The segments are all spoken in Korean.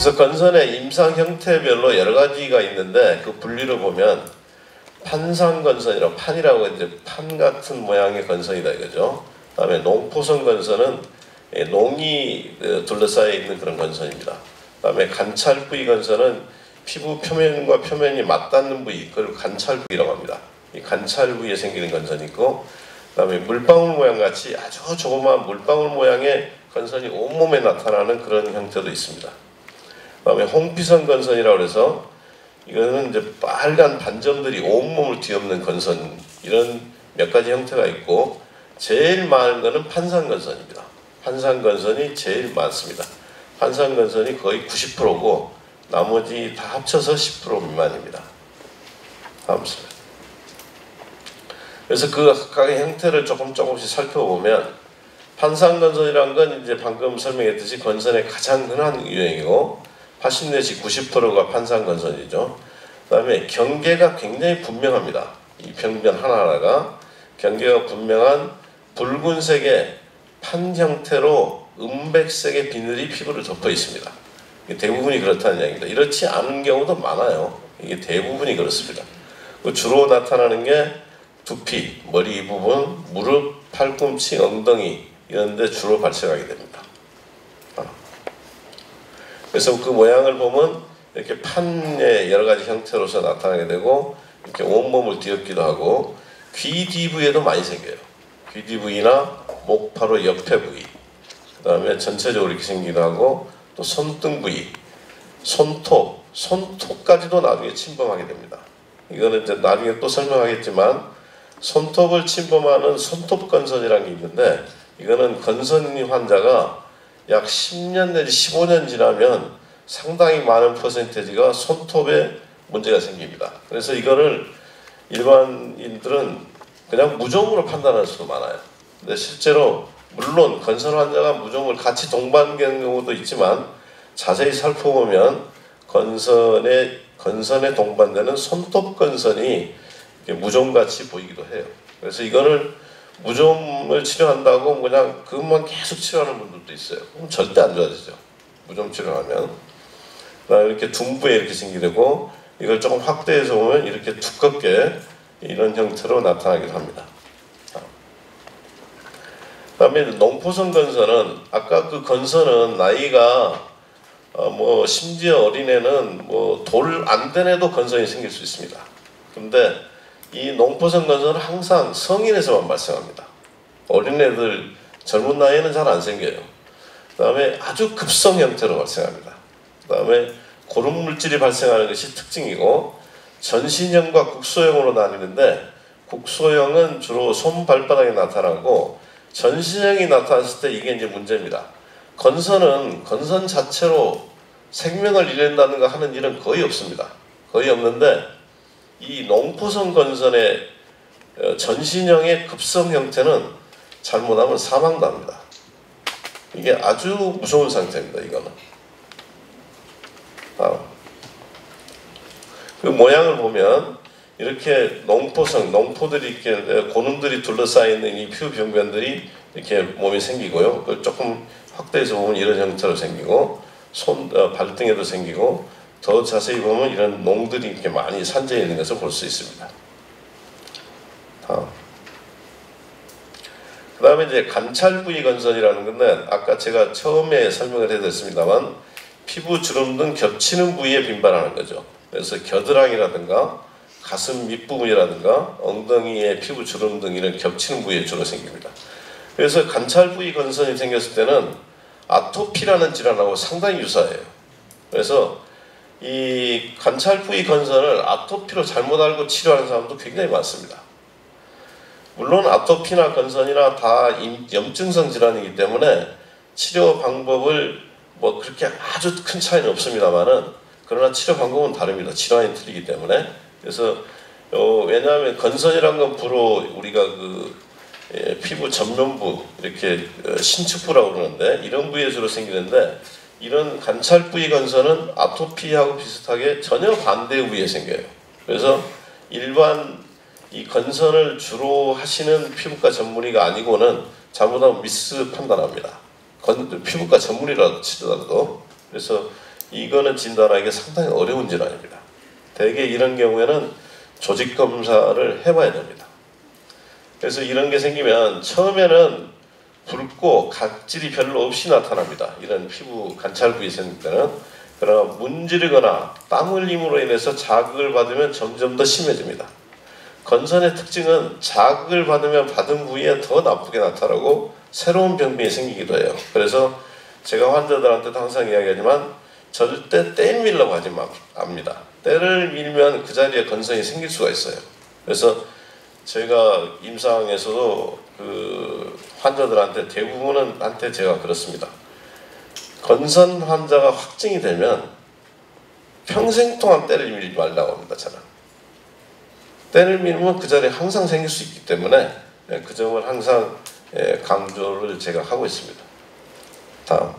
건선의 임상 형태별로 여러 가지가 있는데 그 분류를 보면 판상 건선이라고 판이라고 이제 판 같은 모양의 건선이다 이거죠. 그다음에 농포선 건선은 예, 농이 어, 둘러싸여 있는 그런 건선입니다. 그다음에 관찰 부위 건선은 피부 표면과 표면이 맞닿는 부위 그걸 관찰 부위라고 합니다. 이 관찰 부위에 생기는 건선이 있고 그다음에 물방울 모양 같이 아주 조그마한 물방울 모양의 건선이 온몸에 나타나는 그런 형태도 있습니다. 그다음에 홍피선 건선이라고 해서 이거는 이제 빨간 반점들이 온몸을 뒤엎는 건선 이런 몇 가지 형태가 있고 제일 많은 거는 판상건선입니다. 판상건선이 제일 많습니다. 판상건선이 거의 90%고 나머지 다 합쳐서 10% 미만입니다. 다음 슬라이드. 그래서 그 각각의 형태를 조금 조금씩 살펴보면 판상건선이란 건 이제 방금 설명했듯이 건선의 가장 흔한 유형이고 80 내지 90%가 판상건선이죠. 그 다음에 경계가 굉장히 분명합니다. 이 병변 하나하나가 경계가 분명한 붉은색의 판 형태로 은백색의 비늘이 피부를 덮어 있습니다. 대부분이 그렇다는 이야기입니다. 이렇지 않은 경우도 많아요. 이게 대부분이 그렇습니다. 그 주로 나타나는 게 두피, 머리 부분, 무릎, 팔꿈치, 엉덩이 이런 데 주로 발생하게 됩니다. 아. 그래서 그 모양을 보면 이렇게 판의 여러 가지 형태로서 나타나게 되고 이렇게 온몸을 뒤엎기도 하고 귀 뒤부에도 많이 생겨요. 귀 뒤부위나 목 바로 옆에 부위 그 다음에 전체적으로 이렇게 생기기도 하고 또 손등 부위 손톱 손톱까지도 나중에 침범하게 됩니다. 이거는 이제 나중에 또 설명하겠지만 손톱을 침범하는 손톱 건선이라는 게 있는데 이거는 건선 환자가 약 10년 내지 15년 지나면 상당히 많은 퍼센테지가 손톱에 문제가 생깁니다. 그래서 이거를 일반인들은 그냥 무좀으로 판단할 수도 많아요. 근데 실제로 물론 건선 환자가 무좀을 같이 동반되는 경우도 있지만 자세히 살펴보면 건선에 건선에 동반되는 손톱 건선이 무좀같이 보이기도 해요. 그래서 이거를 무좀을 치료한다고 그냥 그것만 계속 치료하는 분들도 있어요. 그럼 절대 안 좋아지죠. 무좀 치료하면. 이렇게 둥부에 이렇게 생기되고 이걸 조금 확대해서 보면 이렇게 두껍게 이런 형태로 나타나기도 합니다. 그 다음에 농포선 건선은 아까 그 건선은 나이가 어 뭐 심지어 어린애는 뭐 돌 안 된 애도 건선이 생길 수 있습니다. 근데 이 농포선 건선은 항상 성인에서만 발생합니다. 어린애들 젊은 나이에는 잘 안 생겨요. 그 다음에 아주 급성 형태로 발생합니다. 그 다음에 고름 물질이 발생하는 것이 특징이고 전신형과 국소형으로 나뉘는데 국소형은 주로 손 발바닥에 나타나고 전신형이 나타났을 때 이게 이제 문제입니다. 건선은 건선 자체로 생명을 잃는다든가 하는 일은 거의 없습니다. 거의 없는데 이 농포선 건선의 어, 전신형의 급성 형태는 잘못하면 사망도 합니다. 이게 아주 무서운 상태입니다. 이거는. 그 모양을 보면 이렇게 농포성, 농포들이 이렇게 고름들이 둘러싸여 있는 이 피부 병변들이 이렇게 몸에 생기고요. 그 조금 확대해서 보면 이런 형태로 생기고 손 어, 발등에도 생기고 더 자세히 보면 이런 농들이 이렇게 많이 산재 있는 것을 볼 수 있습니다. 그 다음에 이제 관찰 부위 건선이라는 건데 아까 제가 처음에 설명을 해드렸습니다만 피부 주름 등 겹치는 부위에 빈발하는 거죠. 그래서 겨드랑이라든가 가슴 밑부분이라든가 엉덩이의 피부 주름 등 이런 겹치는 부위에 주로 생깁니다. 그래서 관찰 부위 건선이 생겼을 때는 아토피라는 질환하고 상당히 유사해요. 그래서 이 관찰 부위 건선을 아토피로 잘못 알고 치료하는 사람도 굉장히 많습니다. 물론 아토피나 건선이나 다 염증성 질환이기 때문에 치료 방법을 뭐 그렇게 아주 큰 차이는 없습니다만은 그러나 치료 방법은 다릅니다. 질환이 틀리기 때문에 그래서 어, 왜냐하면 건선이란 건 주로 우리가 그 예, 피부 전면부 이렇게 어, 신축부라고 그러는데 이런 부위에 주로 생기는데 이런 관찰 부위 건선은 아토피하고 비슷하게 전혀 반대 부위에 생겨요. 그래서 일반 이 건선을 주로 하시는 피부과 전문의가 아니고는 잘못하면 미스 판단합니다. 건, 피부과 전문의라도 치더라도 그래서 이거는 진단하기가 상당히 어려운 질환입니다. 대개 이런 경우에는 조직 검사를 해봐야 됩니다. 그래서 이런 게 생기면 처음에는 붉고 각질이 별로 없이 나타납니다. 이런 피부 관찰 부위 생길 때는 그러나 문지르거나 땀 흘림으로 인해서 자극을 받으면 점점 더 심해집니다. 건선의 특징은 자극을 받으면 받은 부위에 더 나쁘게 나타나고 새로운 병변이 생기기도 해요. 그래서 제가 환자들한테도 항상 이야기하지만 절대 때 밀라고 하지 맙니다. 때를 밀면 그 자리에 건선이 생길 수가 있어요. 그래서 저희가 임상에서도 그 환자들한테 대부분은 한테 제가 그렇습니다. 건선 환자가 확진이 되면 평생 동안 때를 밀지 말라고 합니다. 저는. 때를 밀면 그 자리에 항상 생길 수 있기 때문에 예, 그 점을 항상 예, 강조를 제가 하고 있습니다. 다음.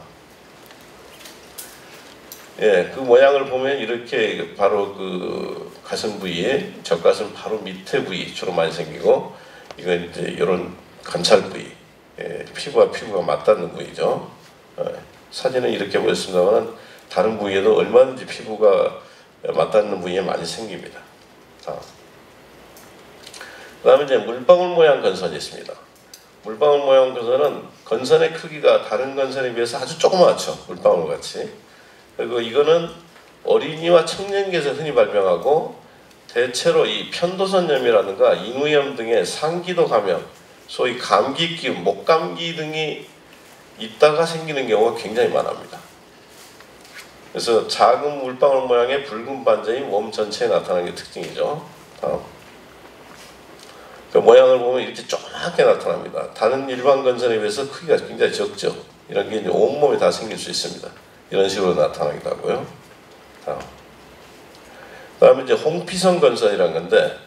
예, 그 모양을 보면 이렇게 바로 그 가슴 부위에 젖가슴 바로 밑에 부위 주로 많이 생기고 이건 이제 이런 관찰 부위, 예, 피부와 피부가 맞닿는 부위죠. 예, 사진은 이렇게 보였습니다만 다른 부위에도 얼마든지 피부가 맞닿는 부위에 많이 생깁니다. 다음. 그다음에 이제 물방울 모양 건선이 있습니다. 물방울 모양 건선은 건선의 크기가 다른 건선에 비해서 아주 조그맣죠. 물방울 같이. 그리고 이거는 어린이와 청년기에서 흔히 발병하고 대체로 이 편도선염이라든가 인후염 등의 상기도 감염, 소위 감기 기운, 목감기 등이 있다가 생기는 경우가 굉장히 많합니다. 그래서 작은 물방울 모양의 붉은 반점이 몸 전체에 나타나는 게 특징이죠. 다음. 그 모양을 보면 이렇게 조그맣게 나타납니다. 다른 일반 건선에 비해서 크기가 굉장히 적죠. 이런 게 온몸에 다 생길 수 있습니다. 이런 식으로 나타나기도 하고요. 다음. 그다음에 이제 홍피성 건선이란 건데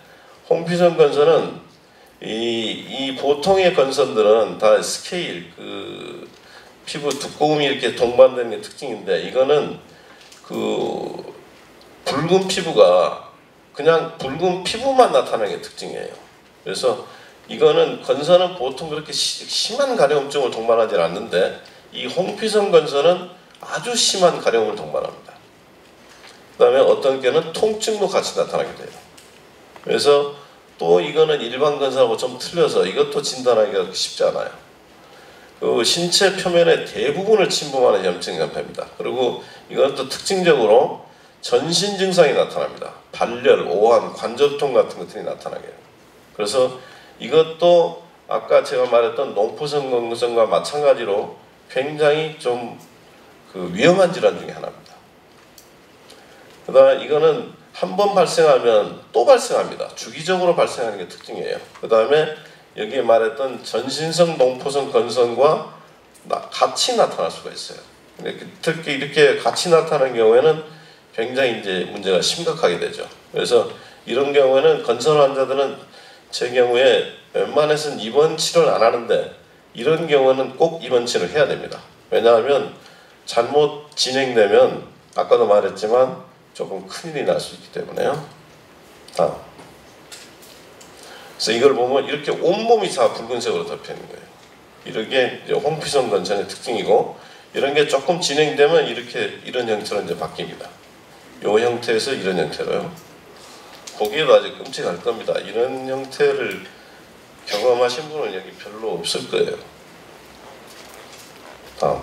홍피성 건선은 이, 이 보통의 건선들은 다 스케일 그 피부 두꺼움이 이렇게 동반되는 게 특징인데 이거는 그 붉은 피부가 그냥 붉은 피부만 나타나는 게 특징이에요. 그래서 이거는 건선은 보통 그렇게 시, 심한 가려움증을 동반하지 않는데 이 홍피성 건선은 아주 심한 가려움을 동반합니다. 그 다음에 어떤 경우는 통증도 같이 나타나게 돼요. 그래서 또 이거는 일반 건선하고 좀 틀려서 이것도 진단하기가 쉽지 않아요. 그 신체 표면의 대부분을 침범하는 염증 연패입니다. 그리고 또 특징적으로 전신 증상이 나타납니다. 발열, 오한, 관절통 같은 것들이 나타나게 해요. 그래서 이것도 아까 제가 말했던 농포성 건성과 마찬가지로 굉장히 좀 그 위험한 질환 중에 하나입니다. 그다음에 이거는 한 번 발생하면 또 발생합니다. 주기적으로 발생하는 게 특징이에요. 그 다음에 여기에 말했던 전신성 농포성 건성과 같이 나타날 수가 있어요. 특히 이렇게 같이 나타나는 경우에는 굉장히 이제 문제가 심각하게 되죠. 그래서 이런 경우에는 건선 환자들은 제 경우에 웬만해서는 입원 치료를 안 하는데 이런 경우는 꼭 입원 치료를 해야 됩니다. 왜냐하면 잘못 진행되면 아까도 말했지만 조금 큰일이 날 수 있기 때문에요. 다음. 그래서 이걸 보면 이렇게 온몸이 다 붉은색으로 덮여 있는 거예요. 이렇게 홍피성 건전의 특징이고 이런 게 조금 진행되면 이렇게 이런 형태로 이제 바뀝니다. 이 형태에서 이런 형태로요. 보기에도 아주 끔찍할 겁니다. 이런 형태를 경험하신 분은 여기 별로 없을 거예요. 다음.